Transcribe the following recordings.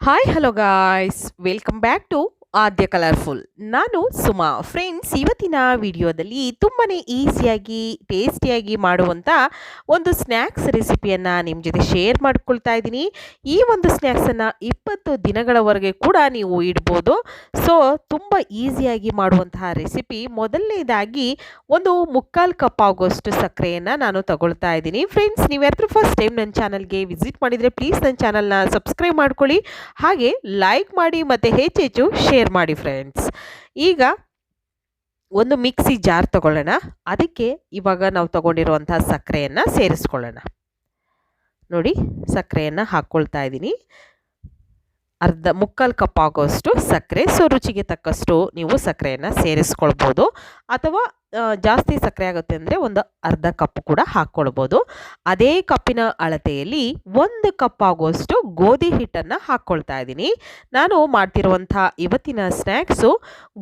hi hello guys welcome back to Aadya colourful ನಾನು Suma. Friends ಇವತ್ತಿನ ವಿಡಿಯೋದಲ್ಲಿ ತುಂಬಾ ಈಸಿಯಾಗಿ ಟೇಸ್ಟಿಯಾಗಿ ಮಾಡುವಂಥ ಒಂದು ಸ್ನ್ಯಾಕ್ಸ್ ರೆಸಿಪಿಯನ್ನು ನಿಮ್ಮ ಜೊತೆ ಶೇರ್ ಮಾಡ್ಕೊಳ್ತಾ ಇದ್ದೀನಿ. ಈ ಒಂದು ಸ್ನ್ಯಾಕ್ಸನ್ನು ಇಪ್ಪತ್ತು ದಿನಗಳವರೆಗೆ ಕೂಡ ನೀವು ಇಡ್ಬೋದು. ಸೊ ತುಂಬ ಈಸಿಯಾಗಿ ಮಾಡುವಂತಹ ರೆಸಿಪಿ ಮೊದಲನೇದಾಗಿ ಒಂದು ಮುಕ್ಕಾಲು ಕಪ್ ಆಗೋಷ್ಟು ಸಕ್ಕರೆಯನ್ನು ನಾನು ತಗೊಳ್ತಾ ಇದ್ದೀನಿ. ಫ್ರೆಂಡ್ಸ್ ನೀವು ಯಾರಾದ್ರೂ ಫಸ್ಟ್ ಟೈಮ್ ನನ್ನ ಚಾನಲ್ಗೆ ವಿಸಿಟ್ ಮಾಡಿದರೆ ಪ್ಲೀಸ್ ನನ್ನ ಚಾನಲ್ನ ಸಬ್ಸ್ಕ್ರೈಬ್ ಮಾಡ್ಕೊಳ್ಳಿ. ಹಾಗೆ ಲೈಕ್ ಮಾಡಿ ಮತ್ತು ಹೆಚ್ಚೆಚ್ಚು ಶೇರ್ ಮಾಡಿ ಫ್ರೆಂಡ್ಸ್ ಈಗ ಒಂದು ಮಿಕ್ಸಿ ಜಾರ್ ತಗೊಳ್ಳೋಣ. ಅದಕ್ಕೆ ಇವಾಗ ನಾವು ತಗೊಂಡಿರುವಂಥ ಸಕ್ಕರೆಯನ್ನು ಸೇರಿಸ್ಕೊಳ್ಳೋಣ. ನೋಡಿ ಸಕ್ಕರೆಯನ್ನು ಹಾಕ್ಕೊಳ್ತಾ ಇದ್ದೀನಿ. ಅರ್ಧ ಮುಕ್ಕಾಲು ಕಪ್ ಆಗೋಷ್ಟು ಸಕ್ಕರೆ, ಸೊ ರುಚಿಗೆ ತಕ್ಕಷ್ಟು ನೀವು ಸಕ್ಕರೆಯನ್ನು ಸೇರಿಸ್ಕೊಳ್ಬೋದು. ಅಥವಾ ಜಾಸ್ತಿ ಸಕ್ಕರೆ ಆಗುತ್ತೆ ಅಂದರೆ ಒಂದು ಅರ್ಧ ಕಪ್ ಕೂಡ ಹಾಕ್ಕೊಳ್ಬೋದು. ಅದೇ ಕಪ್ಪಿನ ಅಳತೆಯಲ್ಲಿ ಒಂದು ಕಪ್ ಆಗುವಷ್ಟು ಗೋಧಿ ಹಿಟ್ಟನ್ನು ಹಾಕ್ಕೊಳ್ತಾ ಇದ್ದೀನಿ. ನಾನು ಮಾಡ್ತಿರುವಂಥ ಇವತ್ತಿನ ಸ್ನ್ಯಾಕ್ಸು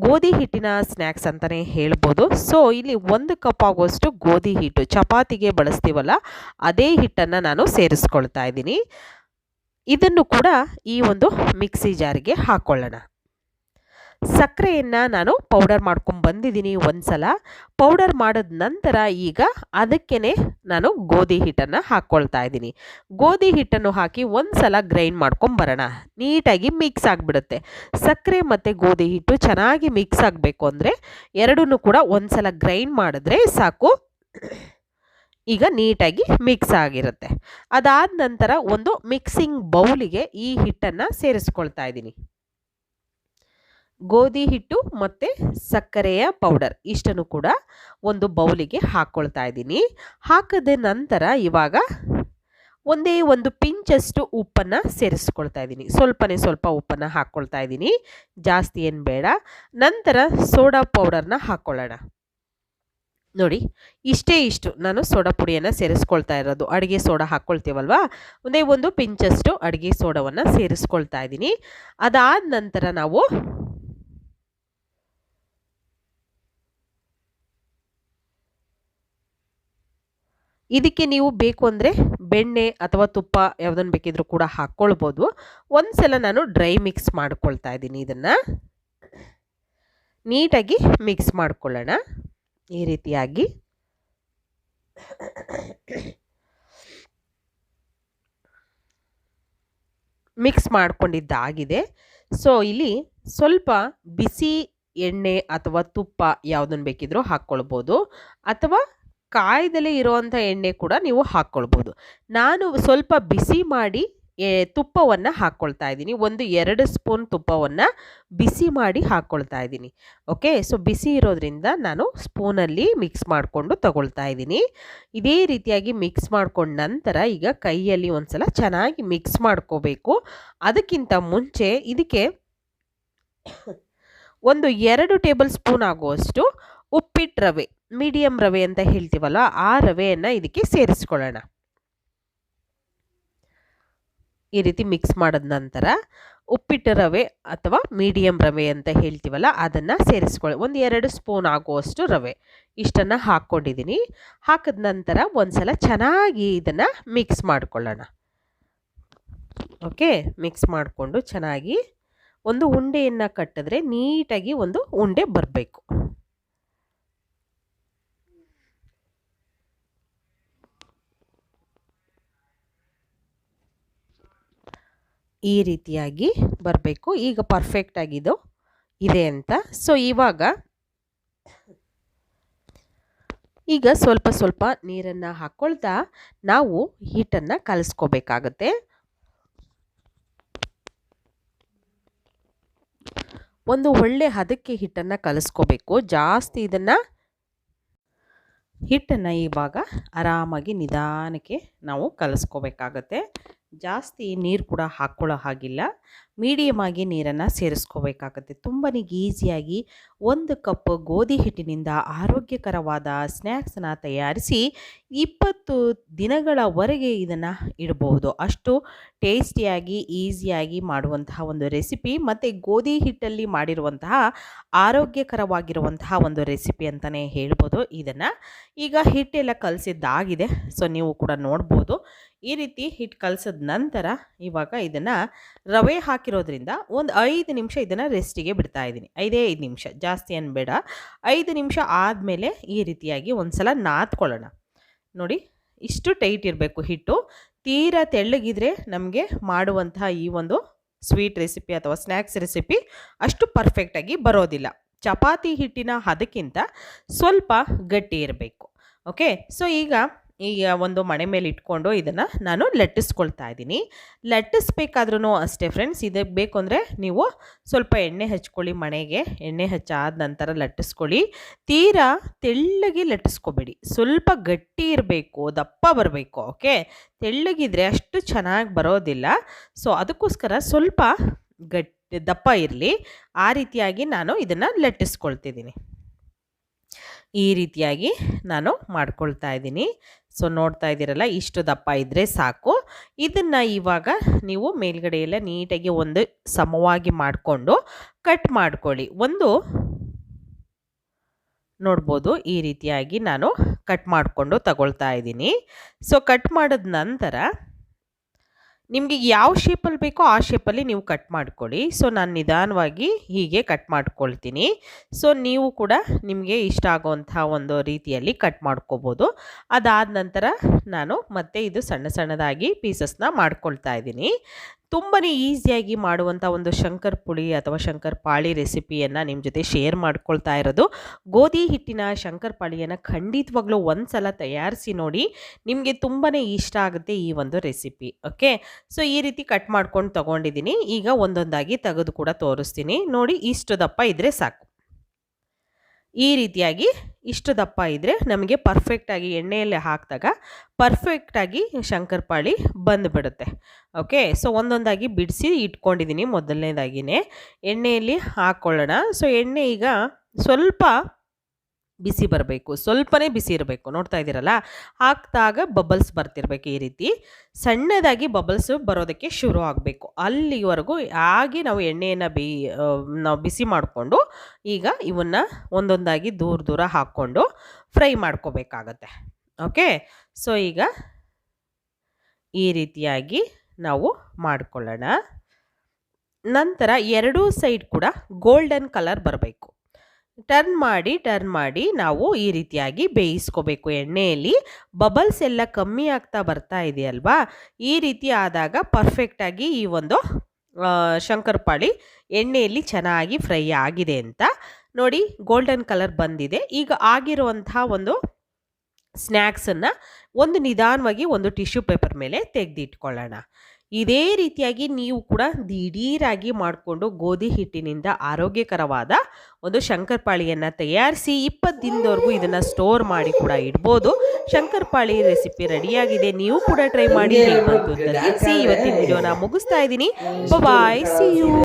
ಗೋಧಿ ಹಿಟ್ಟಿನ ಸ್ನ್ಯಾಕ್ಸ್ ಅಂತಲೇ ಹೇಳ್ಬೋದು. ಸೊ, ಇಲ್ಲಿ ಒಂದು ಕಪ್ ಆಗುವಷ್ಟು ಗೋಧಿ ಹಿಟ್ಟು ಚಪಾತಿಗೆ ಬಳಸ್ತೀವಲ್ಲ, ಅದೇ ಹಿಟ್ಟನ್ನು ನಾನು ಸೇರಿಸ್ಕೊಳ್ತಾ ಇದ್ದೀನಿ. ಇದನ್ನು ಕೂಡ ಈ ಒಂದು ಮಿಕ್ಸಿ ಜಾರಿಗೆ ಹಾಕ್ಕೊಳ್ಳೋಣ ಸಕ್ಕರೆಯನ್ನು ನಾನು ಪೌಡರ್ ಮಾಡ್ಕೊಂಡು ಬಂದಿದ್ದೀನಿ ಒಂದ್ಸಲ. ಪೌಡರ್ ಮಾಡಿದ ನಂತರ ಈಗ ಅದಕ್ಕೇ ನಾನು ಗೋಧಿ ಹಿಟ್ಟನ್ನು ಹಾಕ್ಕೊಳ್ತಾ ಇದ್ದೀನಿ. ಗೋಧಿ ಹಿಟ್ಟನ್ನು ಹಾಕಿ ಒಂದ್ಸಲ ಗ್ರೈಂಡ್ ಮಾಡ್ಕೊಂಬರೋಣ ನೀಟಾಗಿ ಮಿಕ್ಸ್ ಆಗಿಬಿಡುತ್ತೆ. ಸಕ್ಕರೆ ಮತ್ತು ಗೋಧಿ ಹಿಟ್ಟು ಚೆನ್ನಾಗಿ ಮಿಕ್ಸ್ ಆಗಬೇಕು ಅಂದರೆ ಎರಡನ್ನೂ ಕೂಡ ಒಂದ್ಸಲ ಗ್ರೈಂಡ್ ಮಾಡಿದ್ರೆ ಸಾಕು. ಈಗ ನೀಟಾಗಿ ಮಿಕ್ಸ್ ಆಗಿರುತ್ತೆ. ಅದಾದ ನಂತರ ಒಂದು ಮಿಕ್ಸಿಂಗ್ ಬೌಲಿಗೆ ಈ ಹಿಟ್ಟನ್ನು ಸೇರಿಸ್ಕೊಳ್ತಾ ಇದ್ದೀನಿ. ಗೋಧಿ ಹಿಟ್ಟು ಮತ್ತು ಸಕ್ಕರೆಯ ಪೌಡರ್ ಇಷ್ಟನ್ನು ಕೂಡ ಒಂದು ಬೌಲಿಗೆ ಹಾಕ್ಕೊಳ್ತಾ ಇದ್ದೀನಿ. ಹಾಕಿದ ನಂತರ ಇವಾಗ ಒಂದೇ ಒಂದು ಪಿಂಚಷ್ಟು ಉಪ್ಪನ್ನು ಸೇರಿಸ್ಕೊಳ್ತಾ ಇದ್ದೀನಿ. ಸ್ವಲ್ಪನೇ ಸ್ವಲ್ಪ ಉಪ್ಪನ್ನು ಹಾಕ್ಕೊಳ್ತಾ ಇದ್ದೀನಿ. ಜಾಸ್ತಿ ಏನು ಬೇಡ. ನಂತರ ಸೋಡಾ ಪೌಡರ್ನ ಹಾಕ್ಕೊಳ್ಳೋಣ ನೋಡಿ, ಇಷ್ಟೇ ಇಷ್ಟು ನಾನು ಸೋಡಾ ಪುಡಿಯನ್ನು ಸೇರಿಸ್ಕೊಳ್ತಾ ಇರೋದು. ಅಡುಗೆ ಸೋಡಾ ಹಾಕ್ಕೊಳ್ತೀವಲ್ವಾ? ಒಂದೇ ಒಂದು ಪಿಂಚಷ್ಟು ಅಡುಗೆ ಸೋಡಾವನ್ನು ಸೇರಿಸ್ಕೊಳ್ತಾ ಇದ್ದೀನಿ. ಅದಾದ ನಂತರ ನಾವು ಇದಕ್ಕೆ ನೀವು ಬೇಕು ಅಂದರೆ ಬೆಣ್ಣೆ ಅಥವಾ ತುಪ್ಪ ಯಾವುದನ್ನು ಬೇಕಿದ್ರೂ ಕೂಡ ಹಾಕ್ಕೊಳ್ಬೋದು. ಒಂದು ಸಲ ನಾನು ಡ್ರೈ ಮಿಕ್ಸ್ ಮಾಡ್ಕೊಳ್ತಾ ಇದ್ದೀನಿ ಇದನ್ನು. ನೀಟಾಗಿ ಮಿಕ್ಸ್ ಮಾಡ್ಕೊಳ್ಳೋಣ. ಈ ರೀತಿಯಾಗಿ ಮಿಕ್ಸ್ ಮಾಡಿಕೊಂಡಿದ್ದಾಗಿದೆ. ಸೊ ಇಲ್ಲಿ ಸ್ವಲ್ಪ ಬಿಸಿ ಎಣ್ಣೆ ಅಥವಾ ತುಪ್ಪ ಯಾವುದನ್ನು ಬೇಕಿದ್ರೂ ಹಾಕ್ಕೊಳ್ಬೋದು. ಅಥವಾ ಕಾಯ್ದಲೇ ಇರುವಂಥ ಎಣ್ಣೆ ಕೂಡ ನೀವು ಹಾಕ್ಕೊಳ್ಬೋದು. ನಾನು ಸ್ವಲ್ಪ ಬಿಸಿ ಮಾಡಿ ತುಪ್ಪವನ್ನು ಹಾಕ್ಕೊಳ್ತಾ ಇದ್ದೀನಿ. ಒಂದು ಎರಡು ಸ್ಪೂನ್ ತುಪ್ಪವನ್ನು ಬಿಸಿ ಮಾಡಿ ಹಾಕ್ಕೊಳ್ತಾ ಇದ್ದೀನಿ. ಓಕೆ? ಸೊ, ಬಿಸಿ ಇರೋದ್ರಿಂದ ನಾನು ಸ್ಪೂನಲ್ಲಿ ಮಿಕ್ಸ್ ಮಾಡಿಕೊಂಡು ತಗೊಳ್ತಾ ಇದ್ದೀನಿ. ಇದೇ ರೀತಿಯಾಗಿ ಮಿಕ್ಸ್ ಮಾಡ್ಕೊಂಡ ನಂತರ ಈಗ ಕೈಯಲ್ಲಿ ಒಂದ್ಸಲ ಚೆನ್ನಾಗಿ ಮಿಕ್ಸ್ ಮಾಡ್ಕೋಬೇಕು. ಅದಕ್ಕಿಂತ ಮುಂಚೆ ಇದಕ್ಕೆ ಒಂದು ಎರಡು ಟೇಬಲ್ ಸ್ಪೂನ್ ಆಗುವಷ್ಟು ಉಪ್ಪಿಟ್ಟು ರವೆ ಮೀಡಿಯಮ್ ರವೆ ಅಂತ ಹೇಳ್ತೀವಲ್ಲ, ಆ ರವೆಯನ್ನು ಇದಕ್ಕೆ ಸೇರಿಸ್ಕೊಳ್ಳೋಣ. ಈ ರೀತಿ ಮಿಕ್ಸ್ ಮಾಡಿದ ನಂತರ ಉಪ್ಪಿಟ್ಟು ರವೆ ಅಥವಾ ಮೀಡಿಯಮ್ ರವೆ ಅಂತ ಹೇಳ್ತೀವಲ್ಲ, ಅದನ್ನು ಸೇರಿಸ್ಕೊಳ್ಳಿ ಒಂದು ಎರಡು ಸ್ಪೂನ್ ಆಗುವಷ್ಟು ರವೆ ಇಷ್ಟನ್ನು ಹಾಕ್ಕೊಂಡಿದ್ದೀನಿ ಹಾಕಿದ ನಂತರ ಒಂದ್ಸಲ ಚೆನ್ನಾಗಿ ಇದನ್ನು ಮಿಕ್ಸ್ ಮಾಡಿಕೊಳ್ಳೋಣ. ಓಕೆ ಮಿಕ್ಸ್ ಮಾಡಿಕೊಂಡು ಚೆನ್ನಾಗಿ ಒಂದು ಉಂಡೆಯನ್ನು ಕಟ್ಟಿದ್ರೆ ನೀಟಾಗಿ ಒಂದು ಉಂಡೆ ಬರಬೇಕು. ಈ ರೀತಿಯಾಗಿ ಬರಬೇಕು. ಈಗ ಪರ್ಫೆಕ್ಟ್ ಆಗಿದು ಇದೆ ಅಂತ. ಸೊ ಇವಾಗ ಈಗ ಸ್ವಲ್ಪ ಸ್ವಲ್ಪ ನೀರನ್ನು ಹಾಕ್ಕೊಳ್ತಾ ನಾವು ಹೀಟನ್ನು ಕಲಿಸ್ಕೋಬೇಕಾಗತ್ತೆ. ಒಂದು ಒಳ್ಳೆ ಹದಕ್ಕೆ ಹಿಟ್ಟನ್ನು ಕಲಿಸ್ಕೋಬೇಕು. ಜಾಸ್ತಿ ಇದನ್ನು ಹಿಟ್ಟನ್ನು ಇವಾಗ ಆರಾಮಾಗಿ ನಿಧಾನಕ್ಕೆ ನಾವು ಕಲಿಸ್ಕೋಬೇಕಾಗತ್ತೆ. ಜಾಸ್ತಿ ನೀರು ಕೂಡ ಹಾಕ್ಕೊಳ್ಳೋ ಹಾಗಿಲ್ಲ. ಮೀಡಿಯಮ್ ಆಗಿ ನೀರನ್ನು ಸೇರಿಸ್ಕೋಬೇಕಾಗತ್ತೆ. ತುಂಬಾ ಈಸಿಯಾಗಿ ಒಂದು ಕಪ್ ಗೋಧಿ ಹಿಟ್ಟಿನಿಂದ ಆರೋಗ್ಯಕರವಾದ ಸ್ನ್ಯಾಕ್ಸನ್ನ ತಯಾರಿಸಿ ಇಪ್ಪತ್ತು ದಿನಗಳವರೆಗೆ ಇದನ್ನು ಇಡಬಹುದು ಅಷ್ಟು ಟೇಸ್ಟಿಯಾಗಿ, ಈಸಿಯಾಗಿ ಮಾಡುವಂತಹ ಒಂದು ರೆಸಿಪಿ ಮತ್ತು ಗೋಧಿ ಹಿಟ್ಟಲ್ಲಿ ಮಾಡಿರುವಂತಹ ಆರೋಗ್ಯಕರವಾಗಿರುವಂತಹ ಒಂದು ರೆಸಿಪಿ ಅಂತಲೇ ಹೇಳ್ಬೋದು ಇದನ್ನು. ಈಗ ಹಿಟ್ಟೆಲ್ಲ ಕಲಸಿದ್ದಾಗಿದೆ, ಸೊ ನೀವು ಕೂಡ ನೋಡ್ಬೋದು. ಈ ರೀತಿ ಹಿಟ್ಟು ಕಲಸಿದ ನಂತರ ಇವಾಗ ಇದನ್ನು ರವೆ ಹಾಕಿರೋದ್ರಿಂದ ಒಂದು ಐದು ನಿಮಿಷ ಇದನ್ನು ರೆಸ್ಟಿಗೆ ಬಿಡ್ತಾ ಇದ್ದೀನಿ. ಐದೇ ಐದು ನಿಮಿಷ, ಜಾಸ್ತಿ ಏನು ಬೇಡ. ಐದು ನಿಮಿಷ ಆದಮೇಲೆ ಈ ರೀತಿಯಾಗಿ ಒಂದು ಸಲ ನಾದ್ಕೊಳ್ಳೋಣ. ನೋಡಿ, ಇಷ್ಟು ಟೈಟ್ ಇರಬೇಕು ಹಿಟ್ಟು. ತೀರಾ ತೆಳ್ಳಗಿದ್ರೆ ನಮಗೆ ಮಾಡುವಂತಹ ಈ ಒಂದು ಸ್ವೀಟ್ ರೆಸಿಪಿ ಅಥವಾ ಸ್ನ್ಯಾಕ್ಸ್ ರೆಸಿಪಿ ಅಷ್ಟು ಪರ್ಫೆಕ್ಟಾಗಿ ಬರೋದಿಲ್ಲ. ಚಪಾತಿ ಹಿಟ್ಟಿನ ಹದಕ್ಕಿಂತ ಸ್ವಲ್ಪ ಗಟ್ಟಿ ಇರಬೇಕು. ಓಕೆ ಸೊ ಈಗ ಈಗ ಒಂದು ಮಣೆ ಮೇಲೆ ಇಟ್ಕೊಂಡು ಇದನ್ನು ನಾನು ಲಟ್ಟಿಸ್ಕೊಳ್ತಾ ಇದ್ದೀನಿ. ಲಟ್ಟಿಸ್ಬೇಕಾದ್ರೂ ಅಷ್ಟೇ ಫ್ರೆಂಡ್ಸ್ ಇದಕ್ಕೆ ಬೇಕು ಅಂದರೆ ನೀವು ಸ್ವಲ್ಪ ಎಣ್ಣೆ ಹಚ್ಕೊಳ್ಳಿ ಮಣೆಗೆ. ಎಣ್ಣೆ ಹಚ್ಚಾದ ನಂತರ ಲಟ್ಟಿಸ್ಕೊಳ್ಳಿ. ತೀರಾ ತೆಳ್ಳಗೆ ಲಟ್ಟಿಸ್ಕೊಬೇಡಿ. ಸ್ವಲ್ಪ ಗಟ್ಟಿ ಇರಬೇಕು, ದಪ್ಪ ಬರಬೇಕು ಓಕೆ ತೆಳ್ಳಗಿದ್ರೆ ಅಷ್ಟು ಚೆನ್ನಾಗಿ ಬರೋದಿಲ್ಲ. ಸೊ ಅದಕ್ಕೋಸ್ಕರ ಸ್ವಲ್ಪ ಗಟ್ಟಿ ದಪ್ಪ ಇರಲಿ. ಆ ರೀತಿಯಾಗಿ ನಾನು ಇದನ್ನು ಲಟ್ಟಿಸ್ಕೊಳ್ತಿದ್ದೀನಿ. ಈ ರೀತಿಯಾಗಿ ನಾನು ಮಾಡ್ಕೊಳ್ತಾ ಇದ್ದೀನಿ. ಸೊ, ನೋಡ್ತಾ ಇದ್ದೀರಲ್ಲ, ಇಷ್ಟು ದಪ್ಪ ಇದ್ದರೆ ಸಾಕು. ಇದನ್ನು ಇವಾಗ ನೀವು ಮೇಲ್ಗಡೆ ಎಲ್ಲ ನೀಟಾಗಿ ಒಂದು ಸಮವಾಗಿ ಮಾಡಿಕೊಂಡು ಕಟ್ ಮಾಡ್ಕೊಳ್ಳಿ. ಒಂದು ನೋಡ್ಬೋದು, ಈ ರೀತಿಯಾಗಿ ನಾನು ಕಟ್ ಮಾಡಿಕೊಂಡು ತಗೊಳ್ತಾ ಇದ್ದೀನಿ. ಸೊ, ಕಟ್ ಮಾಡಿದ ನಂತರ ನಿಮಗೆ ಯಾವ ಶೇಪಲ್ಲಿ ಬೇಕೋ ಆ ಶೇಪಲ್ಲಿ ನೀವು ಕಟ್ ಮಾಡ್ಕೊಳ್ಳಿ. ಸೊ ನಾನು ನಿಧಾನವಾಗಿ ಹೀಗೆ ಕಟ್ ಮಾಡ್ಕೊಳ್ತೀನಿ. ಸೊ ನೀವು ಕೂಡ ನಿಮಗೆ ಇಷ್ಟ ಆಗೋವಂಥ ಒಂದು ರೀತಿಯಲ್ಲಿ ಕಟ್ ಮಾಡ್ಕೋಬೋದು. ಅದಾದ ನಂತರ ನಾನು ಮತ್ತೆ ಇದು ಸಣ್ಣ ಸಣ್ಣದಾಗಿ ಪೀಸಸ್ನ ಮಾಡ್ಕೊಳ್ತಾ ಇದ್ದೀನಿ. ತುಂಬಾ ಈಸಿಯಾಗಿ ಮಾಡುವಂಥ ಒಂದು ಶಂಕರ್ ಪುಳಿ ಅಥವಾ ಶಂಕರ್ ಪಾಳಿ ರೆಸಿಪಿಯನ್ನು ನಿಮ್ಮ ಜೊತೆ ಶೇರ್ ಮಾಡ್ಕೊಳ್ತಾ ಇರೋದು. ಗೋಧಿ ಹಿಟ್ಟಿನ ಶಂಕರ್ ಪಾಳಿಯನ್ನು ಖಂಡಿತವಾಗ್ಲೂ ಒಂದು ಸಲ ತಯಾರಿಸಿ ನೋಡಿ ನಿಮಗೆ ತುಂಬಾ ಇಷ್ಟ ಆಗುತ್ತೆ ಈ ಒಂದು ರೆಸಿಪಿ, ಓಕೆ? ಸೊ, ಈ ರೀತಿ ಕಟ್ ಮಾಡ್ಕೊಂಡು ತೊಗೊಂಡಿದ್ದೀನಿ. ಈಗ ಒಂದೊಂದಾಗಿ ತೆಗೆದು ಕೂಡ ತೋರಿಸ್ತೀನಿ. ನೋಡಿ ಇಷ್ಟು ದಪ್ಪ ಇದ್ದರೆ ಸಾಕು. ಈ ರೀತಿಯಾಗಿ ಇಷ್ಟು ದಪ್ಪ ಇದ್ದರೆ ನಮಗೆ ಪರ್ಫೆಕ್ಟಾಗಿ ಎಣ್ಣೆಯಲ್ಲಿ ಹಾಕಿದಾಗ ಪರ್ಫೆಕ್ಟಾಗಿ ಶಂಕರಪಾಳಿ ಬಂದುಬಿಡುತ್ತೆ. ಓಕೆ ಸೊ ಒಂದೊಂದಾಗಿ ಬಿಡಿಸಿ ಇಟ್ಕೊಂಡಿದ್ದೀನಿ ಮೊದಲನೇದಾಗಿನೇ. ಎಣ್ಣೆಯಲ್ಲಿ ಹಾಕ್ಕೊಳ್ಳೋಣ ಸೊ ಎಣ್ಣೆ ಈಗ ಸ್ವಲ್ಪ ಬಿಸಿ ಬರಬೇಕು, ಸ್ವಲ್ಪನೇ ಬಿಸಿ ಇರಬೇಕು. ನೋಡ್ತಾ ಇದ್ದೀರಲ್ಲ? ಹಾಕಿದಾಗ ಬಬಲ್ಸ್ ಬರ್ತಿರ್ಬೇಕು ಈ ರೀತಿ. ಸಣ್ಣದಾಗಿ ಬಬಲ್ಸ್ ಬರೋದಕ್ಕೆ ಶುರು ಆಗಬೇಕು. ಅಲ್ಲಿವರೆಗೂ ಆಗಿ ನಾವು ಎಣ್ಣೆಯನ್ನು ಬಿ ನಾವು ಬಿಸಿ ಮಾಡಿಕೊಂಡು ಈಗ ಇವನ್ನ ಒಂದೊಂದಾಗಿ ದೂರ ದೂರ ಹಾಕ್ಕೊಂಡು ಫ್ರೈ ಮಾಡ್ಕೋಬೇಕಾಗತ್ತೆ. ಓಕೆ? ಸೊ, ಈಗ ಈ ರೀತಿಯಾಗಿ ನಾವು ಮಾಡಿಕೊಳ್ಳೋಣ. ನಂತರ ಎರಡೂ ಸೈಡ್ ಕೂಡ ಗೋಲ್ಡನ್ ಕಲರ್ ಬರಬೇಕು. ಟರ್ನ್ ಮಾಡಿ ಟರ್ನ್ ಮಾಡಿ ನಾವು ಈ ರೀತಿಯಾಗಿ ಬೇಯಿಸ್ಕೋಬೇಕು. ಎಣ್ಣೆಯಲ್ಲಿ ಬಬಲ್ಸ್ ಎಲ್ಲ ಕಮ್ಮಿ ಆಗ್ತಾ ಬರ್ತಾ ಇದೆಯಲ್ವಾ? ಈ ರೀತಿ ಆದಾಗ ಪರ್ಫೆಕ್ಟಾಗಿ ಈ ಒಂದು ಶಂಕರಪಾಳಿ ಎಣ್ಣೆಯಲ್ಲಿ ಚೆನ್ನಾಗಿ ಫ್ರೈ ಆಗಿದೆ ಅಂತ ನೋಡಿ ಗೋಲ್ಡನ್ ಕಲರ್ ಬಂದಿದೆ. ಈಗ ಆಗಿರುವಂಥ ಒಂದು ಸ್ನ್ಯಾಕ್ಸನ್ನು ಒಂದು ನಿಧಾನವಾಗಿ ಒಂದು ಟಿಶ್ಯೂ ಪೇಪರ್ ಮೇಲೆ ತೆಗೆದಿಟ್ಕೊಳ್ಳೋಣ. ಇದೇ ರೀತಿಯಾಗಿ ನೀವು ಕೂಡ ದಿಢೀರಾಗಿ ಮಾಡಿಕೊಂಡು ಗೋಧಿ ಹಿಟ್ಟಿನಿಂದ ಆರೋಗ್ಯಕರವಾದ ಒಂದು ಶಂಕರಪಾಳಿಯನ್ನು ತಯಾರಿಸಿ ಇಪ್ಪತ್ತು ದಿನದವರೆಗೂ ಇದನ್ನು ಸ್ಟೋರ್ ಮಾಡಿ ಕೂಡ ಇಡ್ಬೋದು. ಶಂಕರಪಾಳಿ ರೆಸಿಪಿ ರೆಡಿಯಾಗಿದೆ ನೀವು ಕೂಡ ಟ್ರೈ ಮಾಡಿ ಇವತ್ತಿನ ವಿಡಿಯೋನ ಮುಗಿಸ್ತಾ ಇದ್ದೀನಿ. Bye see you